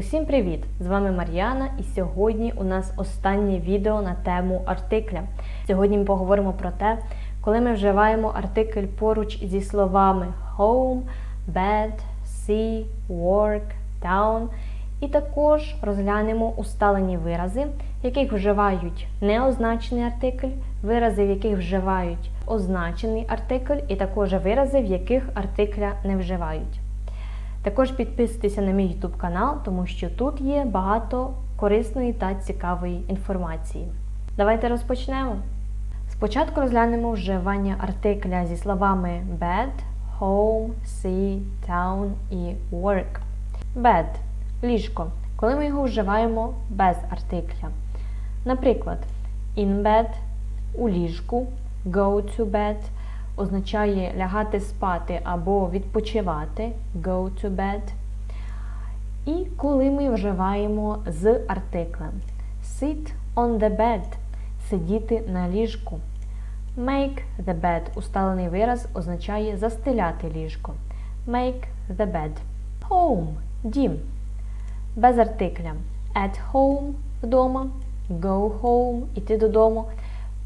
Усім привіт! З вами Мар'яна, і сьогодні у нас останнє відео на тему артикля. Сьогодні ми поговоримо про те, коли ми вживаємо артикль поруч зі словами home, bed, see, work, town. І також розглянемо усталені вирази, в яких вживають неозначений артикль, вирази, в яких вживають означений артикль, і також вирази, в яких артикля не вживають. Також підписуйтеся на мій YouTube канал, тому що тут є багато корисної та цікавої інформації. Давайте розпочнемо. Спочатку розглянемо вживання артикля зі словами bed, home, see, town і work. Bed ліжко, коли ми його вживаємо без артикля. Наприклад, in bed у ліжку, go to bed означає лягати спати або відпочивати go to bed. І коли ми вживаємо з артиклем sit on the bed сидіти на ліжку. Make the bed усталений вираз означає застеляти ліжко. Make the bed. Home дім. Без артикля. At home вдома. Go home іти додому.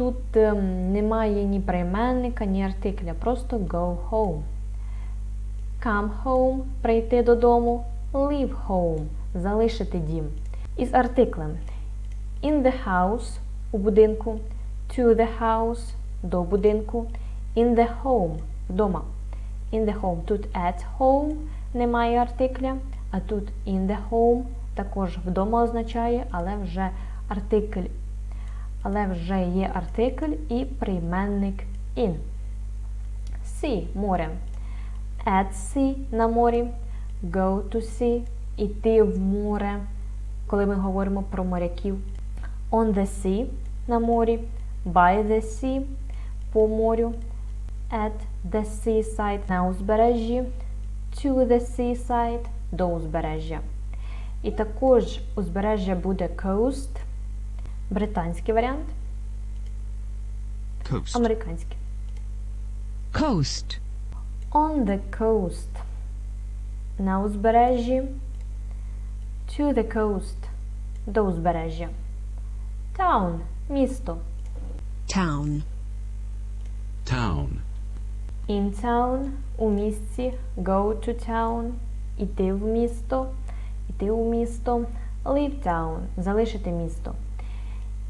Тут ем, немає ні прийменника, ні артикля, просто go home. Come home прийти додому. Leave home залишити дім. Із артиклем in the house у будинку, to the house до будинку, in the home вдома. In the home. Тут at home немає артикля, а тут in the home також вдома означає, але вже артикль але вже є артикль і прийменник in. Sea – море. At sea – на морі. Go to sea – іти в море, коли ми говоримо про моряків. On the sea – на морі. By the sea – по морю. At the seaside – на узбережжі. To the seaside – до узбережжя. І також узбережжя буде coast – Британський варіант. Coast. Американський. Coast. On the coast. На узбережжі. To the coast. До узбережжя. Town. Місто. Town. Town. In town. У місті. Go to town. Іти в місто. Іти у місто. Leave town. Залишити місто.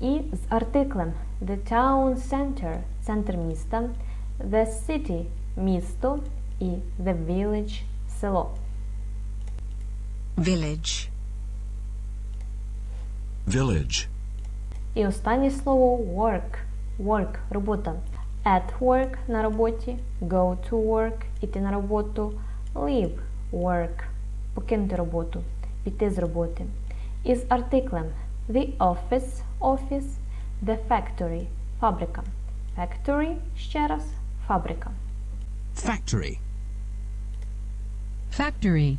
І з артиклем The town center центр міста, The city місто і The village село. Village. Village. І останнє слово work. Work робота. At work на роботі, go to work іти на роботу, leave work покинути роботу, піти з роботи. І з артиклем The office office, the factory фабрика. Factory ще раз фабрика. Factory. Factory.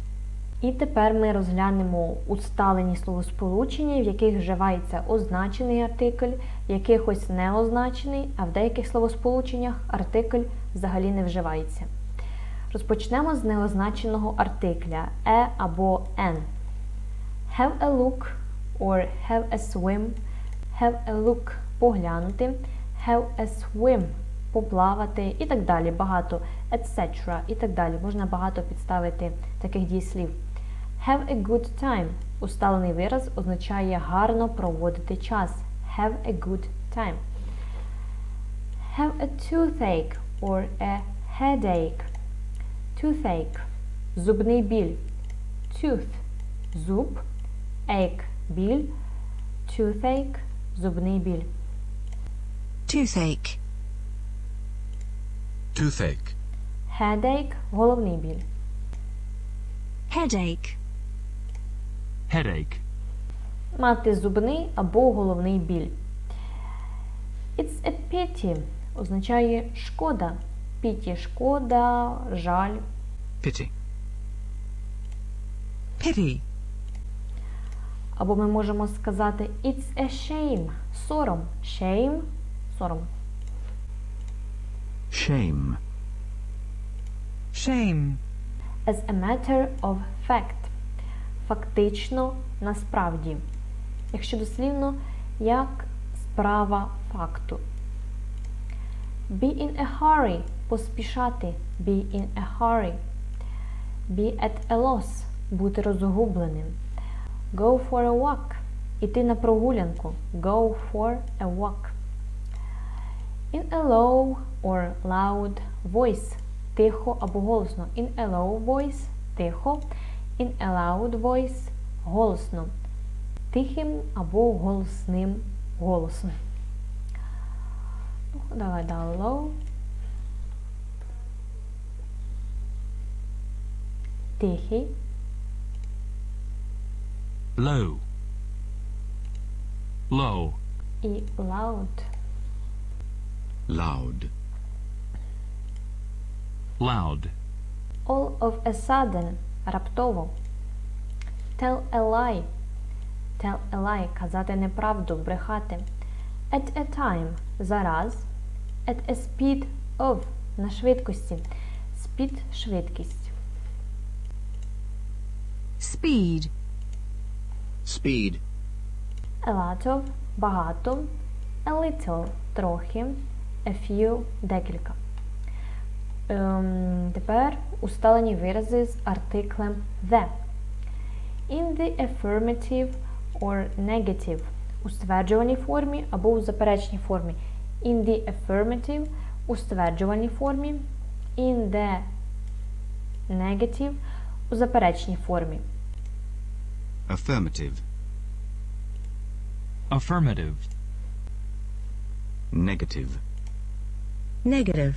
І тепер ми розглянемо усталені словосполучення, в яких вживається означений артикль, в якихось неозначений, а в деяких словосполученнях артикль взагалі не вживається. Розпочнемо з неозначеного артикля е або n. Have a look or have a swim. Have a look поглянути. Have a swim поплавати і так далі. Багато etc. і так далі. Можна багато підставити таких дієслів. Have a good time. Усталений вираз означає гарно проводити час. Have a good time. Have a toothache or a headache. Toothache. Зубний біль. Tooth. Зуб. Ache. Біль. Toothache. Зубний біль. Toothache. Toothache. Headache. Головний біль. Headache. Headache. Мати зубний або головний біль. It's a pity означає шкода. Pity – шкода, жаль. Pity. Pity. Або ми можемо сказати It's a shame сором. Shame сором. Shame. Shame. As a matter of fact. фактично насправді. Якщо дослівно, як справа факту. Be in a hurry поспішати. Be in a hurry. Be at a loss бути розгубленим. Go for a walk іти на прогулянку. Go for a walk. In a low or loud voice тихо або голосно. In a low voice тихо. In a loud voice голосно. Тихим або голосним голосом. Ну, Давай далі low. Тихий. Low, low, і loud. Loud. loud, All of a sudden раптово. Tell a lie. Tell a lie казати неправду, брехати. At a time зараз. At a speed of на швидкості. Speed швидкість. speed, Speed. A lot of багато. A little трохи. A few декілька. Ем, тепер усталені вирази з артиклем the. In the affirmative or negative у стверджувальній формі або у заперечній формі. In the affirmative у стверджувальній формі. In the negative у заперечній формі. affirmative, affirmative, negative, negative,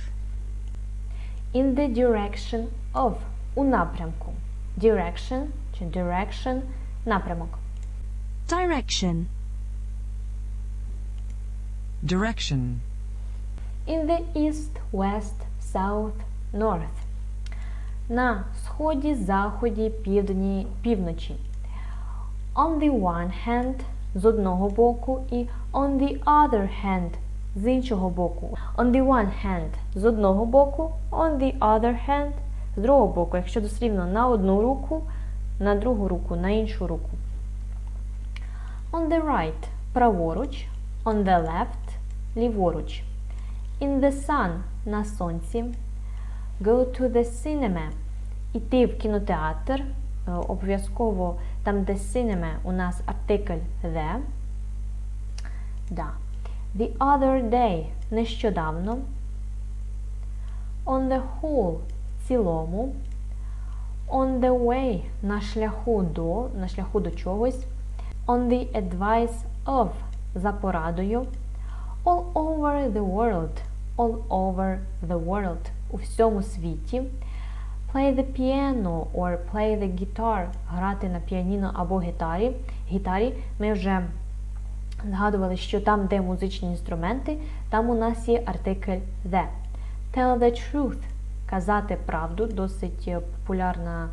In the direction of у напрямку. Direction чи direction напрямок. direction, direction, In the east, west, south, north. На сході, заході, півдні, півночі. On the one hand з одного боку і on the other hand з іншого боку. On the one hand з одного боку, on the other hand з другого боку. Якщо дослівно на одну руку, на другу руку, на іншу руку. On the right праворуч, on the left ліворуч. In the sun на сонці. Go to the cinema. Іти в кінотеатр. Е, Обов'язково там, де cinema, у нас артикль the. Да. The other day нещодавно. On the whole цілому. On the way на шляху до, на шляху до чогось. On the advice of за порадою. All over the world. All over the world. У всьому світі. Play the piano or play the guitar. Грати на піаніно або гітарі. гітарі. Ми вже згадували, що там, де музичні інструменти, там у нас є артикль the. Tell the truth. Казати правду. Досить е, популярна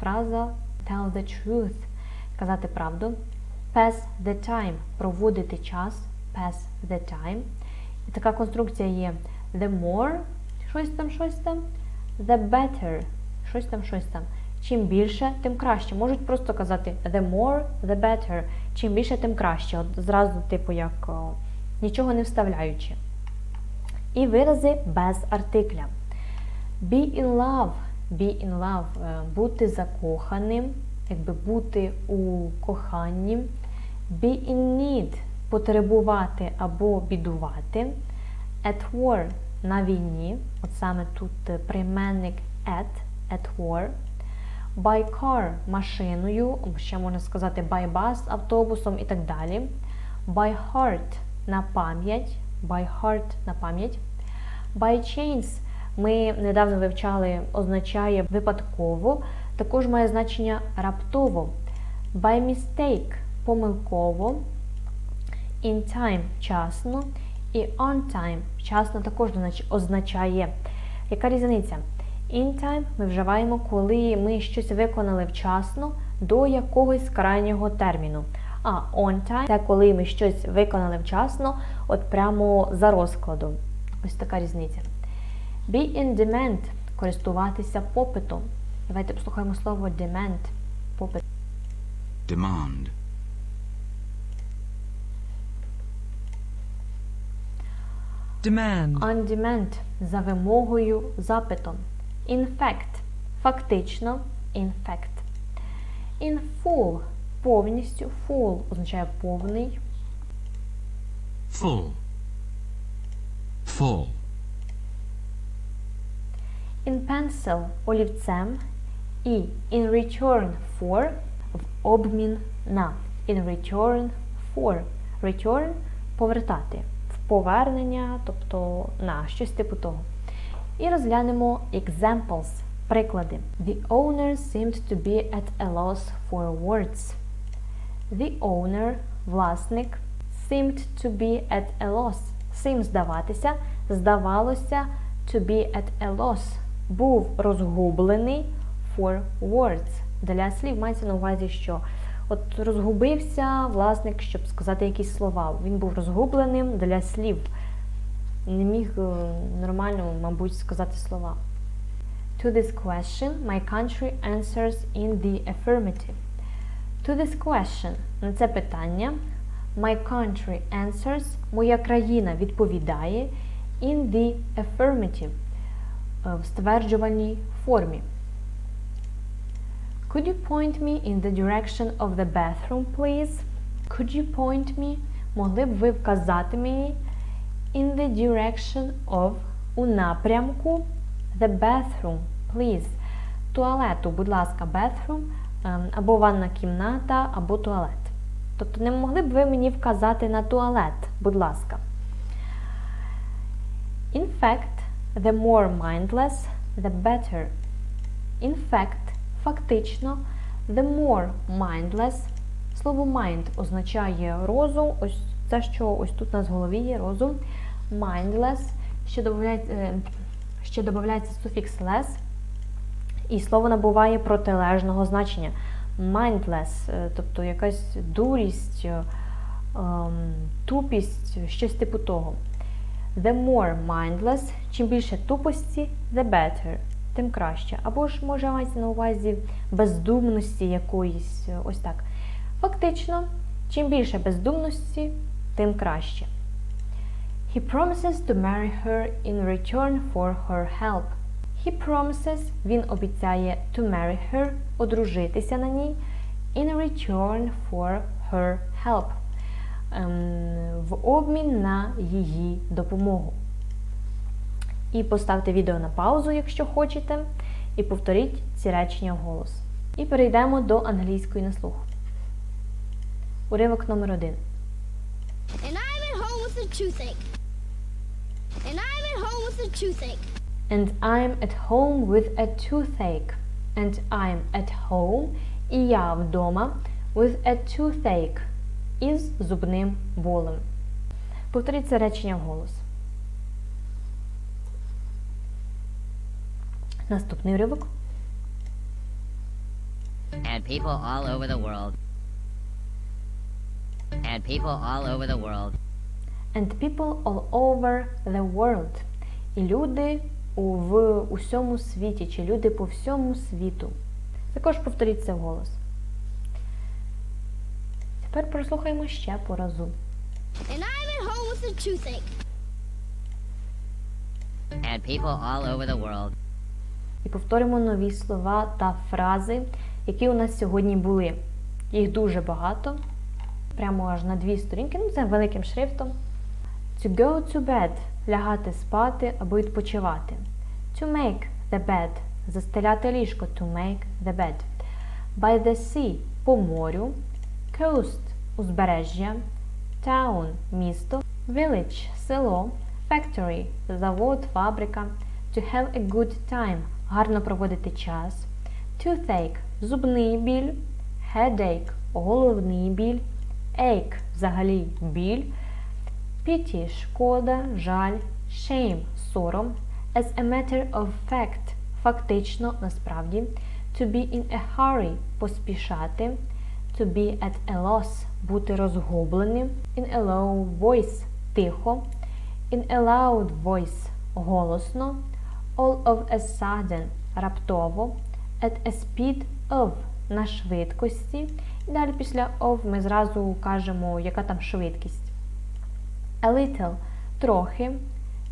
фраза. Tell the truth. Казати правду. Pass the time. Проводити час. Pass the time. І така конструкція є the more, щось там, щось там, the better, щось там, щось там. Чим більше, тим краще. Можуть просто казати the more, the better. Чим більше, тим краще. От зразу, типу, як нічого не вставляючи. І вирази без артикля. Be in love. Be in love. е, Бути закоханим, якби бути у коханні. Be in need потребувати або бідувати. At war на війні. От саме тут е, прийменник at, at war. By car машиною, ще можна сказати by bus автобусом і так далі. By heart на пам'ять. By heart на пам'ять. By chance ми недавно вивчали, означає випадково, також має значення раптово. By mistake помилково. In time вчасно. І on time вчасно також знач- означає. Яка різниця? In time ми вживаємо, коли ми щось виконали вчасно до якогось крайнього терміну. А on time це коли ми щось виконали вчасно, от прямо за розкладом. Ось така різниця. Be in demand користуватися попитом. Давайте послухаємо слово demand. Попит. Demand. Demand. On demand за вимогою, запитом. In fact фактично, in fact. In full повністю. Full означає повний. Full. Full. In pencil олівцем. І in return for в обмін на. In return for. Return повертати. В повернення, тобто на щось типу того. І розглянемо examples, приклади. The owner seemed to be at a loss for words. The owner, власник, seemed to be at a loss. Seem здаватися, здавалося to be at a loss. Був розгублений for words. Для слів мається на увазі, що от розгубився власник, щоб сказати якісь слова. Він був розгубленим для слів. Не міг е, нормально, мабуть, сказати слова. To this question, my country answers in the affirmative. To this question, на це питання, my country answers, моя країна відповідає in the affirmative, е, в стверджувальній формі. Could you point me in the direction of the bathroom, please? Could you point me? Могли б ви вказати мені in the direction of у напрямку the bathroom, please. Туалету, будь ласка, bathroom, ем, або ванна кімната, або туалет. Тобто не могли б ви мені вказати на туалет, будь ласка. In fact, the more mindless, the better. In fact, фактично, the more mindless. Слово mind означає розум. Ось це, що ось тут у нас в голові є розум. Mindless. Ще додається, е, ще додається суфікс less. І слово набуває протилежного значення. Mindless, е, тобто якась дурість, е, ем, тупість, щось типу того. The more mindless, чим більше тупості, the better, тим краще. Або ж може мається на увазі бездумності якоїсь, ось так. Фактично, чим більше бездумності, тим краще. He promises to marry her in return for her help. He promises, він обіцяє to marry her, одружитися на ній, in return for her help. Ем, в обмін на її допомогу. І поставте відео на паузу, якщо хочете, і повторіть ці речення вголос. І перейдемо до англійської на слух. Уривок номер один. And I'm at home with a toothache. And I'm at home with a toothache. And I'm at home with a toothache. And I'm at home. І я вдома with a toothache. Із зубним болем. Повторіть це речення вголос. Наступний уривок. and people all over the world. And people all over the world. And people all over the world. І люди в усьому світі, чи люди по всьому світу. Також повторіть це вголос. Тепер прослухаємо ще по разу. And I'm at home with a toothache. And people all over the world. І повторимо нові слова та фрази, які у нас сьогодні були. Їх дуже багато, прямо аж на дві сторінки, ну це великим шрифтом. To go to bed лягати спати або відпочивати. To make the bed застеляти ліжко. To make the bed. By the sea по морю. Coast узбережжя. Town місто. Village село. Factory завод, фабрика. To have a good time гарно проводити час. Toothache зубний біль. Headache головний біль. Ache взагалі біль. Pity – шкода, жаль, shame – сором, as a matter of fact – фактично, насправді, to be in a hurry – поспішати, to be at a loss – бути розгубленим, in a low voice – тихо, in a loud voice – голосно, all of a sudden – раптово, at a speed of – на швидкості, І Далі після of ми зразу кажемо, яка там швидкість. A little трохи,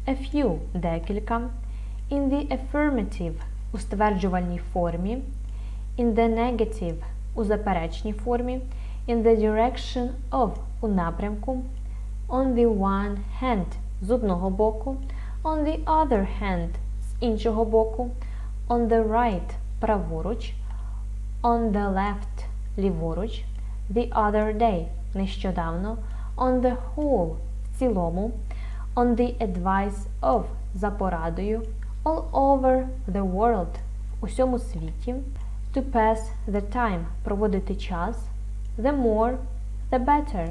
a few декілька, in the affirmative у стверджувальній формі, in the negative у заперечній формі, in the direction of у напрямку, on the one hand з одного боку, on the other hand з іншого боку, on the right праворуч, on the left ліворуч, the other day нещодавно, on the whole в цілому, on the advice of за порадою, all over the world в усьому світі, to pass the time проводити час, the more, the better.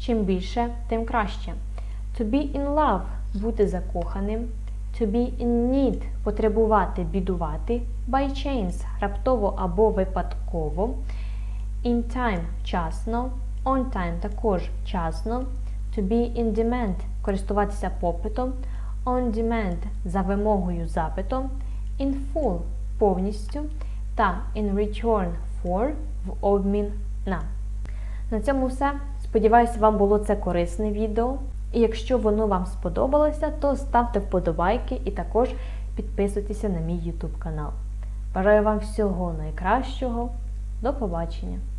Чим більше, тим краще. To be in love бути закоханим, to be in need потребувати, бідувати, by chance раптово або випадково, in time вчасно, on time також вчасно, to be in demand користуватися попитом, on demand за вимогою запитом, in full повністю та in return for в обмін на. На цьому все. Сподіваюсь, вам було це корисне відео. І якщо воно вам сподобалося, то ставте вподобайки і також підписуйтеся на мій YouTube канал. Бажаю вам всього найкращого. До побачення!